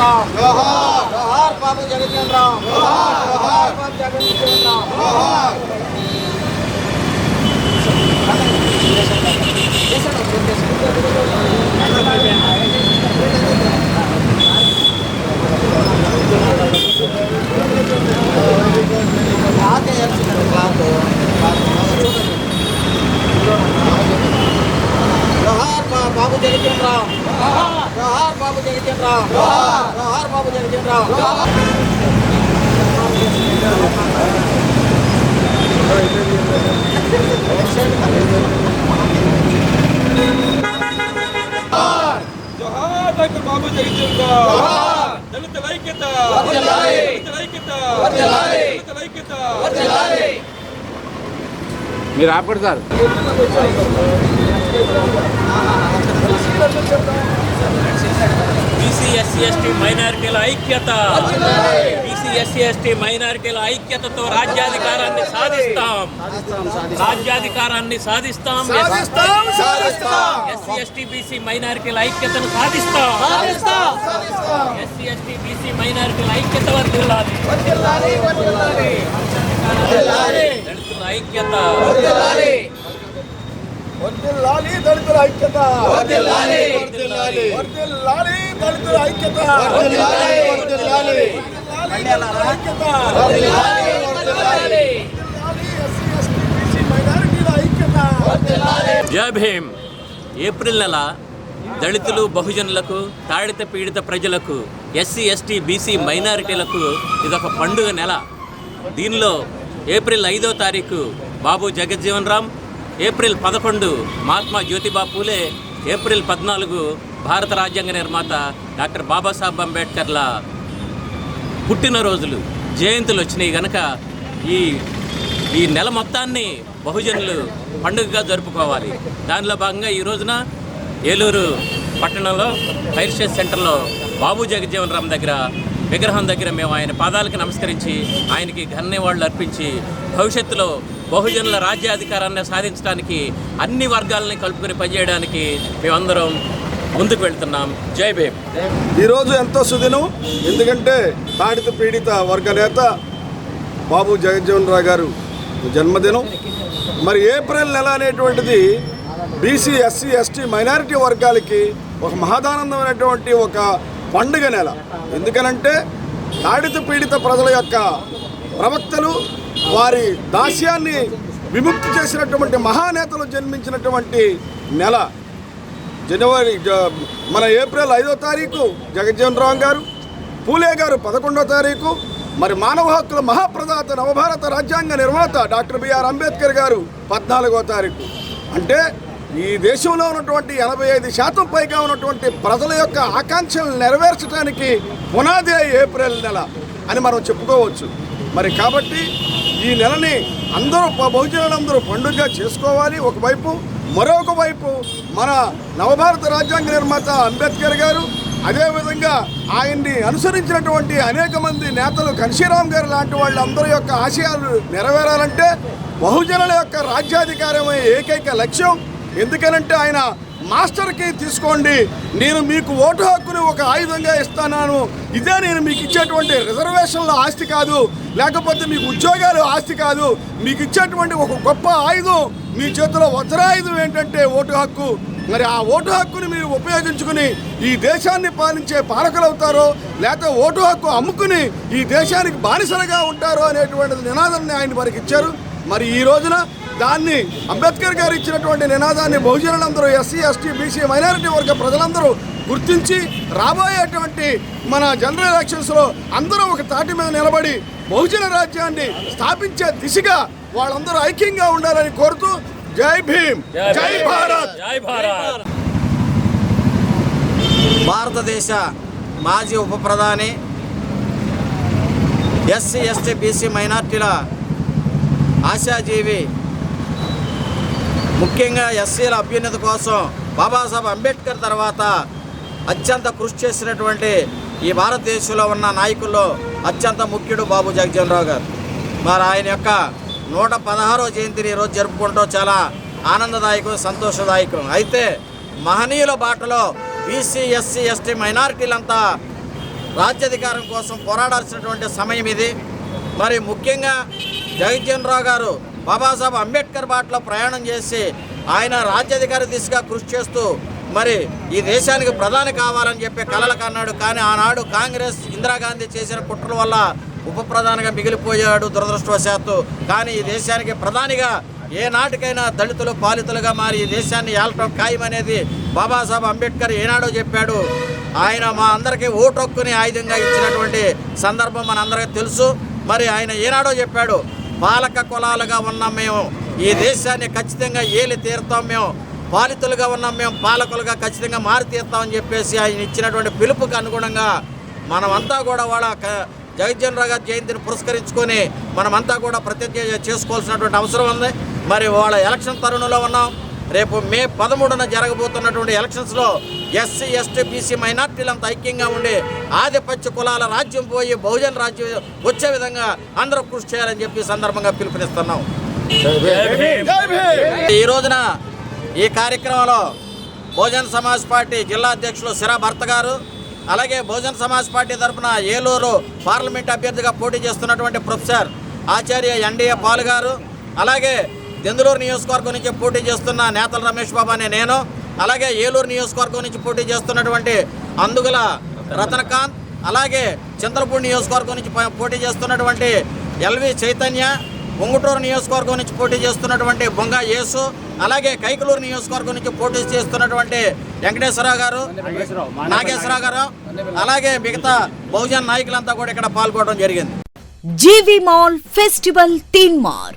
राम जोहार जोहार बाबू जगजीवन राम जोहार जोहार बाबू जगजीवन राम जोहार बाबू जगजीवन राम బాబు జగజ్జనరామ్ జోహార్ బాబు జగజ్జనరామ్ జోహార్ డాక్టర్ బాబు జగజ్జన్ రామ్ దళితుల ఐక్యత దళితుల ఐక్యత దళితుల ఐక్యత మీరు ఆపడు సార్ బీసీ ఎస్సీ ఎస్టీ మైనారిటీల ఐక్యత. బీసీ ఎస్సీ ఎస్టీ మైనారిటీల ఐక్యతతో రాజ్యాధికారాన్ని సాధిస్తాం. రాజ్యాధికారాన్ని సాధిస్తాం. ఎస్సీ ఎస్టీ బీసీ మైనారిటీల ఐక్యతను సాధిస్తాం. ఎస్సీ ఎస్టీ బీసీ మైనారిటీల ఐక్యత వర్దిల్లాలి. దళితుల ఐక్యత. వర్దిల్లాలి దళితుల ఐక్యత. వర్దిల్లాలి వర్దిల్లాలి వర్దిల్లాలి దళితుల ఐక్యత. వర్దిల్లాలి వర్దిల్లాలి ఐక్యత. వర్దిల్లాలి వర్దిల్లాలి ఎస్సీ ఎస్టీ బీసీ మైనారిటీల ఐక్యత. వర్దిల్లాలి జై భీమ్. ఏప్రిల్ నెల దళితులు బహుజనులకు తాడిత పీడిత ప్రజలకు ఎస్సీ ఎస్టీ బీసీ మైనారిటీలకు ఇదొక పండుగ నెల. దీనిలో ఏప్రిల్ ఐదో తారీఖు బాబు జగజ్జీవన్ రామ్ ఏప్రిల్ పదకొండు మహాత్మా జ్యోతిబా పూలే ఏప్రిల్ పద్నాలుగు భారత రాజ్యాంగ నిర్మాత డాక్టర్ బాబాసాహెబ్ అంబేద్కర్ల పుట్టినరోజులు జయంతులు వచ్చినాయి గనక ఈ ఈ నెల మొత్తాన్ని బహుజనులు పండుగగా జరుపుకోవాలి. దానిలో భాగంగా ఈ రోజున ఏలూరు పట్టణంలో ఫైర్ స్టేషన్ సెంటర్లో బాబు జగజ్జీవన్ రామ్ దగ్గర విగ్రహం దగ్గర మేము ఆయన పాదాలకు నమస్కరించి ఆయనకి ఘన్యవాళ్ళు అర్పించి భవిష్యత్తులో బహుజనుల రాజ్యాధికారాన్ని సాధించడానికి అన్ని వర్గాలని కలుపుకొని పనిచేయడానికి మేమందరం ముందుకు వెళ్తున్నాం. జై భీమ్. ఈరోజు ఎంతో సుదినం. ఎందుకంటే తాడిత పీడిత వర్గ నేత బాబు జగజ్జీవన్ రావు గారు జన్మదినం. మరి ఏప్రిల్ నెల అనేటువంటిది బీసీ ఎస్సీ ఎస్టీ మైనారిటీ వర్గాలకి ఒక మహదానందమైనటువంటి ఒక పండుగ నెల. ఎందుకనంటే తాడిత పీడిత ప్రజల యొక్క ప్రవక్తలు వారి దాస్యాన్ని విముక్తి చేసినటువంటి మహానేతలు జన్మించినటువంటి నెల జనవరి జ- మన ఏప్రిల్ ఐదో తారీఖు జగజ్జీవన్ రావు గారు పూలే గారు పదకొండో తారీఖు మరి మానవ హక్కుల మహాప్రదాత నవభారత రాజ్యాంగ నిర్మాత డాక్టర్ బిఆర్ అంబేద్కర్ గారు పద్నాలుగో తారీఖు. అంటే ఈ దేశంలో ఉన్నటువంటి ఎనభై ఐదు శాతం పైగా ఉన్నటువంటి ప్రజల యొక్క ఆకాంక్షలు నెరవేర్చడానికి పునాదే ఏప్రిల్ నెల అని మనం చెప్పుకోవచ్చు. మరి కాబట్టి ఈ నెలని అందరూ బహుజనులందరూ పండుగ చేసుకోవాలి. ఒకవైపు మరొక వైపు మన నవభారత రాజ్యాంగ నిర్మాత అంబేద్కర్ గారు అదేవిధంగా ఆయన్ని అనుసరించినటువంటి అనేక మంది నేతలు కన్షీరామ్ గారు లాంటి వాళ్ళందరి యొక్క ఆశయాలు నెరవేరాలంటే బహుజనుల యొక్క రాజ్యాధికారమే ఏకైక లక్ష్యం. ఎందుకనంటే ఆయన మాస్టర్కి తీసుకోండి. నేను మీకు ఓటు హక్కుని ఒక ఆయుధంగా ఇస్తాను ఇదే నేను మీకు ఇచ్చేటువంటి రిజర్వేషన్ల ఆస్తి కాదు. లేకపోతే మీకు ఉద్యోగాలు ఆస్తి కాదు. మీకు ఇచ్చేటువంటి ఒక గొప్ప ఆయుధం మీ చేతిలో వజ్రాయుధం ఏంటంటే ఓటు హక్కు. మరి ఆ ఓటు హక్కుని మీరు ఉపయోగించుకుని ఈ దేశాన్ని పాలించే పాలకులు అవుతారో లేకపోతే ఓటు హక్కు అమ్ముకుని ఈ దేశానికి బానిసలుగా ఉంటారో అనేటువంటి నినాదాన్ని ఆయన వారికి ఇచ్చారు. మరి ఈ రోజున దాన్ని అంబేద్కర్ గారు ఇచ్చినటువంటి నినాదాన్ని బహుజనులందరూ ఎస్సీ ఎస్టీ బీసీ మైనారిటీ వర్గ ప్రజలందరూ గుర్తించి రాబోయేటువంటి మన జనరల్ ఎలక్షన్స్లో అందరూ ఒక తాటి మీద నిలబడి బహుజన రాజ్యాన్ని స్థాపించే దిశగా వాళ్ళందరూ ఐక్యంగా ఉండాలని కోరుతూ జై భీమ్ జై భారత్. జై భారత్. భారతదేశ మాజీ ఉప ప్రధాని ఎస్సీ ఎస్టీ బీసీ మైనార్టీల ఆశాజీవి ముఖ్యంగా ఎస్సీల అభ్యున్నతి కోసం బాబాసాహెబ్ అంబేద్కర్ తర్వాత అత్యంత కృషి చేసినటువంటి ఈ భారతదేశంలో ఉన్న నాయకుల్లో అత్యంత ముఖ్యుడు బాబు జగజీవనరావు గారు. మరి ఆయన యొక్క నూట పదహారో జయంతిని ఈరోజు జరుపుకుంటూ చాలా ఆనందదాయకం సంతోషదాయకం. అయితే మహనీయుల బాటలో బీసీ ఎస్సీ ఎస్టీ మైనారిటీలంతా రాజ్యాధికారం కోసం పోరాడాల్సినటువంటి సమయం ఇది. మరి ముఖ్యంగా జగజ్జన్ రావు గారు బాబాసాహెబ్ అంబేద్కర్ బాటలో ప్రయాణం చేసి ఆయన రాజ్యాధికారి దిశగా కృషి చేస్తూ మరి ఈ దేశానికి ప్రధాని కావాలని చెప్పి కలలకు అన్నాడు. కానీ ఆనాడు కాంగ్రెస్ ఇందిరాగాంధీ చేసిన కుట్రల వల్ల ఉప ప్రధానిగా మిగిలిపోయాడు దురదృష్టవశాత్తు. కానీ ఈ దేశానికి ప్రధానిగా ఏ నాటికైనా దళితులు పాలితులుగా మారి ఈ దేశాన్ని ఏలటం ఖాయమనేది బాబాసాహెబ్ అంబేద్కర్ ఏనాడో చెప్పాడు. ఆయన మా అందరికీ ఓటు హక్కుని ఆయుధంగా ఇచ్చినటువంటి సందర్భం మనందరికీ తెలుసు. మరి ఆయన ఏనాడో చెప్పాడు. పాలక కులాలుగా ఉన్నాం మేము. ఈ దేశాన్ని ఖచ్చితంగా ఏలి తీరుతాం మేము. పాలితులుగా ఉన్నాం మేము. పాలకులుగా ఖచ్చితంగా మారి తీరుతామని చెప్పేసి ఆయన ఇచ్చినటువంటి పిలుపుకు అనుగుణంగా మనమంతా కూడా వాళ్ళ జగజ్జన్ రావు గారి జయంతిని పురస్కరించుకొని మనమంతా కూడా ప్రతిజ్ఞ చేసుకోవాల్సినటువంటి అవసరం ఉంది. మరి వాళ్ళ ఎలక్షన్ తరుణంలో ఉన్నాం. రేపు మే పదమూడున జరగబోతున్నటువంటి ఎలక్షన్స్లో ఎస్సీ ఎస్టీ బీసీ మైనార్టీలంతా ఐక్యంగా ఉండి ఆధిపత్య కులాల రాజ్యం పోయి బహుజన రాజ్యం వచ్చే విధంగా అందరూ కృషి చేయాలని చెప్పి ఈ సందర్భంగా పిలుపునిస్తున్నాం. ఈ రోజున ఈ కార్యక్రమంలో బహుజన్ సమాజ్ పార్టీ జిల్లా అధ్యక్షులు సిరా భర్త గారు అలాగే బహుజన్ సమాజ్ పార్టీ తరఫున ఏలూరు పార్లమెంట్ అభ్యర్థిగా పోటీ చేస్తున్నటువంటి ప్రొఫెసర్ ఆచార్య ఎన్డీఏ పాల్ గారు అలాగే దెందులూరు నియోజకవర్గం నుంచి పోటీ చేస్తున్న నేతల రమేష్ బాబు అనే నేను అలాగే ఏలూరు నియోజకవర్గం నుంచి పోటీ చేస్తున్నటువంటి అందుగల రతనకాంత్ అలాగే చంద్రపూడి నియోజకవర్గం నుంచి పోటీ చేస్తున్నటువంటి ఎల్వి చైతన్య ఉంగుటూరు నియోజకవర్గం నుంచి పోటీ చేస్తున్నటువంటి బొంగ యేసు అలాగే కైకలూరు నియోజకవర్గం నుంచి పోటీ చేస్తున్నటువంటి వెంకటేశ్వరరావు గారు నాగేశ్వరరావు గారు అలాగే మిగతా బహుజన్ నాయకులంతా కూడా ఇక్కడ పాల్గొనడం జరిగింది. జీవి మాల్ ఫెస్టివల్ తీన్ మార్